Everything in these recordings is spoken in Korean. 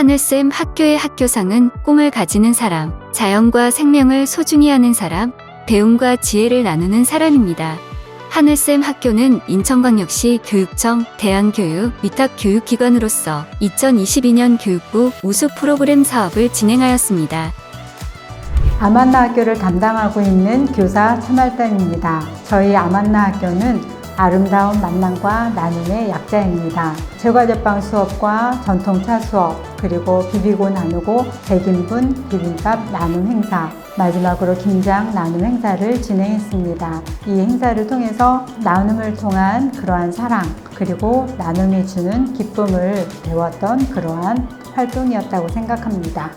하늘쌤 학교의 학교상은 꿈을 가지는 사람, 자연과 생명을 소중히 하는 사람, 배움과 지혜를 나누는 사람입니다. 하늘쌤 학교는 인천광역시 교육청 대한교육 위탁교육기관으로서 2022년 교육부 우수 프로그램 사업을 진행하였습니다. 아만나 학교를 담당하고 있는 교사 천할단입니다. 저희 아만나 학교는 아름다운 만남과 나눔의 약자입니다. 제과제빵 수업과 전통차 수업, 그리고 비비고 나누고 100인분 비빔밥 나눔 행사, 마지막으로 김장 나눔 행사를 진행했습니다. 이 행사를 통해서 나눔을 통한 그러한 사랑, 그리고 나눔이 주는 기쁨을 배웠던 그러한 활동이었다고 생각합니다.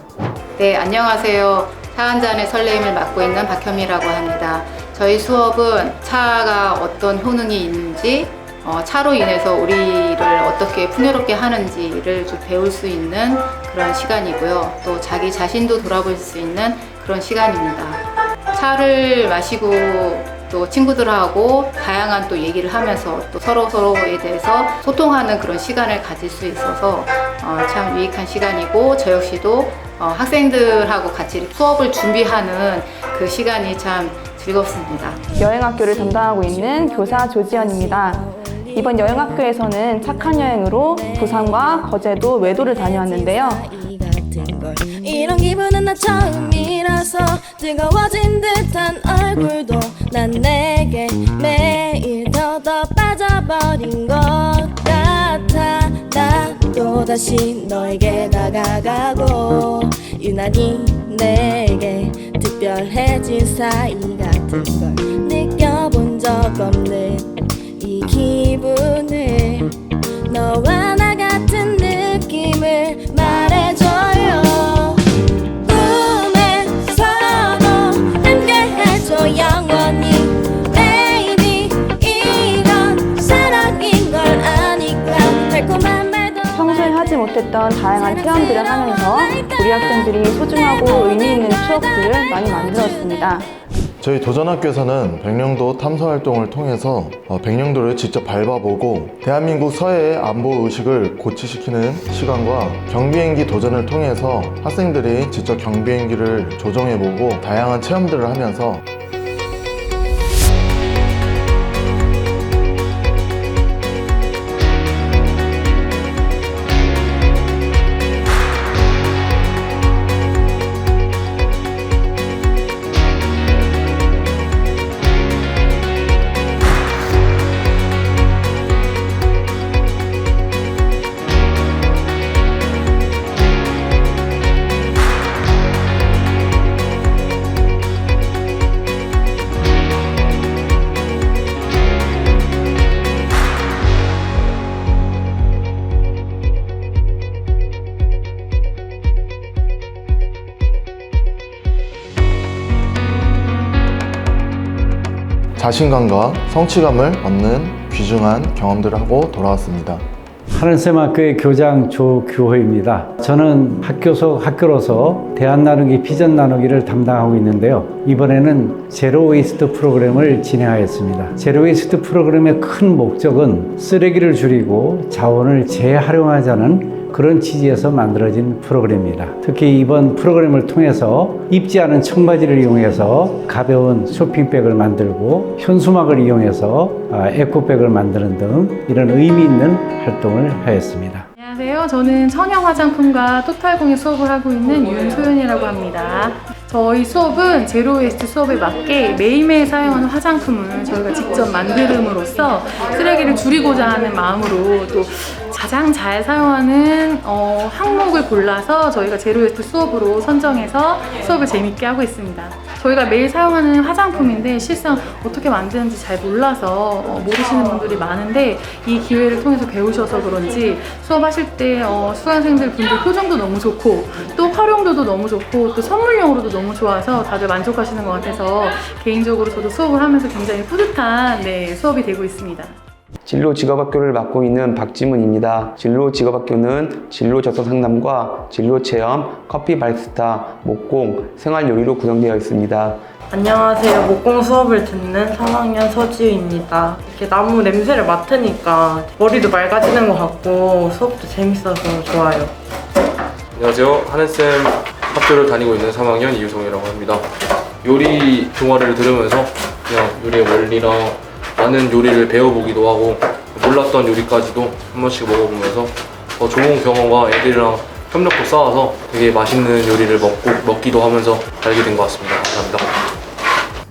네, 안녕하세요. 차한 잔의 설레임을 맡고 있는 박현미라고 합니다. 저희 수업은 차가 어떤 효능이 있는지, 어, 차로 인해서 우리를 어떻게 풍요롭게 하는지를 좀 배울 수 있는 그런 시간이고요. 또 자기 자신도 돌아볼 수 있는 그런 시간입니다. 차를 마시고 또 친구들하고 다양한 또 얘기를 하면서 또 서로 서로에 대해서 소통하는 그런 시간을 가질 수 있어서 어, 참 유익한 시간이고 저 역시도 어, 학생들하고 같이 수업을 준비하는 그 시간이 참 즐겁습니다. 여행학교를 담당하고 있는 교사 조지연입니다. 이번 여행학교에서는 착한 여행으로 부산과 거제도 외도를 다녀왔는데요. 이런 기분은 나 처음이라서 뜨거워진 듯한 얼굴도 난 내게 매일 더더 빠져버린 것 같아 나 또다시 너에게 다가가고 유난히 내게 특별해진 사이 같은 걸 느껴본 적 없는 이 기분을 너와 나 같은 느낌을 말해줘요. 꿈에서 도 함께해줘 영원히. Baby 이건 사랑인 걸 아니까. 달콤한 말도 평소에 하지 못했던 다양한 체험들을 하면서 우리 학생들이 소중하고 의미 있는 추억들을 많이 만들었습니다. 저희 도전학교에서는 백령도 탐사 활동을 통해서 어, 백령도를 직접 밟아보고 대한민국 서해의 안보 의식을 고취시키는 시간과 경비행기 도전을 통해서 학생들이 직접 경비행기를 조종해보고 다양한 체험들을 하면서 자신감과 성취감을 얻는 귀중한 경험들을 하고 돌아왔습니다. 하늘샘학교의 교장 조규호입니다. 저는 학교서 학교로서 대안 나누기 비전 나누기를 담당하고 있는데요. 이번에는 제로 웨이스트 프로그램을 진행하였습니다. 제로 웨이스트 프로그램의 큰 목적은 쓰레기를 줄이고 자원을 재활용하자는 그런 취지에서 만들어진 프로그램입니다. 특히 이번 프로그램을 통해서 입지 않은 청바지를 이용해서 가벼운 쇼핑백을 만들고 현수막을 이용해서 아, 에코백을 만드는 등 이런 의미 있는 활동을 하였습니다. 안녕하세요. 저는 천연 화장품과 토탈공예 수업을 하고 있는 윤소연이라고 합니다. 저희 수업은 제로 웨스트 수업에 맞게 매일매일 사용하는 화장품을 저희가 직접 만듦으로써 쓰레기를 줄이고자 하는 마음으로 또 가장 잘 사용하는 어, 항목을 골라서 저희가 제로 웨스트 수업으로 선정해서 수업을 재밌게 하고 있습니다. 저희가 매일 사용하는 화장품인데 실상 어떻게 만드는지 잘 몰라서 어, 모르시는 분들이 많은데 이 기회를 통해서 배우셔서 그런지 수업하실 때 어, 수강생들 분들 표정도 너무 좋고 또 활용도도 너무 좋고 또 선물용으로도 너무 좋아서 다들 만족하시는 것 같아서 개인적으로 저도 수업을 하면서 굉장히 뿌듯한 네, 수업이 되고 있습니다. 진로 직업학교를 맡고 있는 박지문입니다. 진로 직업학교는 진로 적성 상담과 진로 체험, 커피 바리스타, 목공, 생활 요리로 구성되어 있습니다. 안녕하세요. 목공 수업을 듣는 3학년 서지우입니다. 이렇게 나무 냄새를 맡으니까 머리도 맑아지는 것 같고 수업도 재밌어서 좋아요. 안녕하세요. 하늘쌤 학교를 다니고 있는 3학년 이유성이라고 합니다. 요리 동아리를 들으면서 그냥 요리의 원리랑 많은 요리를 배워보기도 하고 몰랐던 요리까지도 한 번씩 먹어보면서 더 좋은 경험과 애들이랑 협력도 쌓아서 되게 맛있는 요리를 먹고 먹기도 하면서 알게 된 것 같습니다. 감사합니다.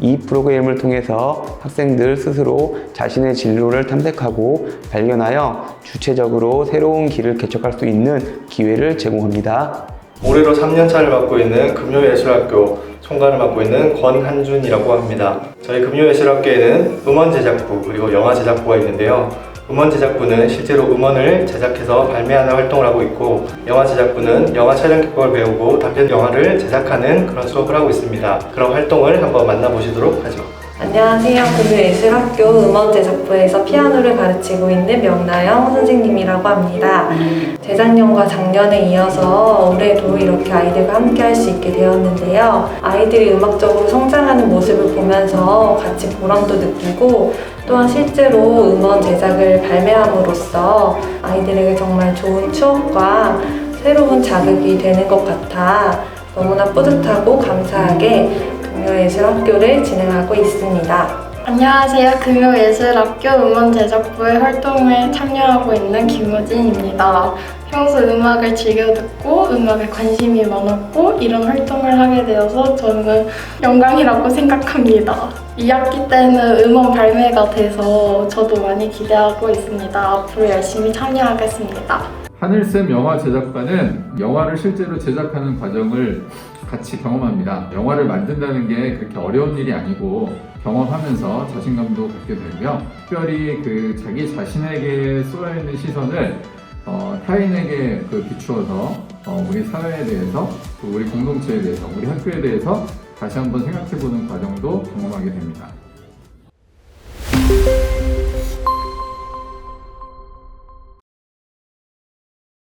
이 프로그램을 통해서 학생들 스스로 자신의 진로를 탐색하고 발견하여 주체적으로 새로운 길을 개척할 수 있는 기회를 제공합니다. 올해로 3년차를 맡고 있는 금요예술학교 총괄을 맡고 있는 권한준이라고 합니다. 저희 금요예술학교에는 음원 제작부 그리고 영화 제작부가 있는데요. 음원 제작부는 실제로 음원을 제작해서 발매하는 활동을 하고 있고 영화 제작부는 영화 촬영 기법을 배우고 단편 영화를 제작하는 그런 수업을 하고 있습니다. 그런 활동을 한번 만나보시도록 하죠. 안녕하세요. 금요예술학교 음원제작부에서 피아노를 가르치고 있는 명나영 선생님이라고 합니다. 재작년과 작년에 이어서 올해도 이렇게 아이들과 함께 할 수 있게 되었는데요. 아이들이 음악적으로 성장하는 모습을 보면서 같이 보람도 느끼고 또한 실제로 음원 제작을 발매함으로써 아이들에게 정말 좋은 추억과 새로운 자극이 되는 것 같아 너무나 뿌듯하고 감사하게 금요예술학교를 진행하고 있습니다. 안녕하세요. 금요예술학교 음원제작부의 활동에 참여하고 있는 김우진입니다. 평소 음악을 즐겨 듣고 음악에 관심이 많았고 이런 활동을 하게 되어서 저는 영광이라고 생각합니다. 2학기 때는 음원 발매가 돼서 저도 많이 기대하고 있습니다. 앞으로 열심히 참여하겠습니다. 하늘쌤 영화 제작반은 영화를 실제로 제작하는 과정을 같이 경험합니다. 영화를 만든다는 게 그렇게 어려운 일이 아니고 경험하면서 자신감도 갖게 되고요. 특별히 그 자기 자신에게 쏘여 있는 시선을 어, 타인에게 그 비추어서 어, 우리 사회에 대해서 또 우리 공동체에 대해서 우리 학교에 대해서 다시 한번 생각해보는 과정도 경험하게 됩니다.